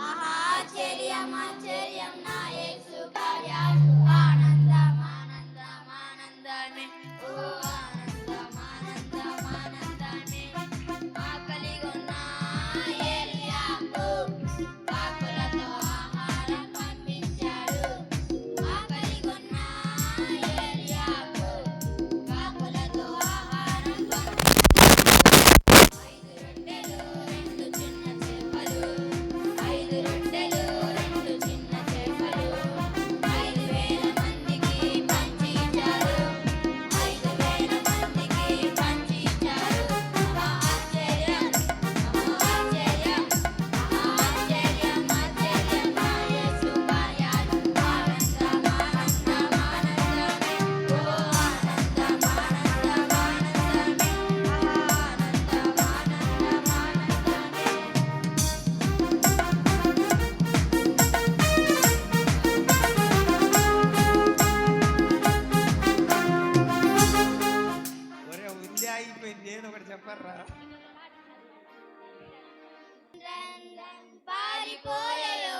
ఆశ్చర్యం నా యేసు కార్యాలు. ఆనందం ఆనందం ఆనందమే. ఆగిపోయింది ఏదో ఒకటి చెప్పరా పారిపోయలో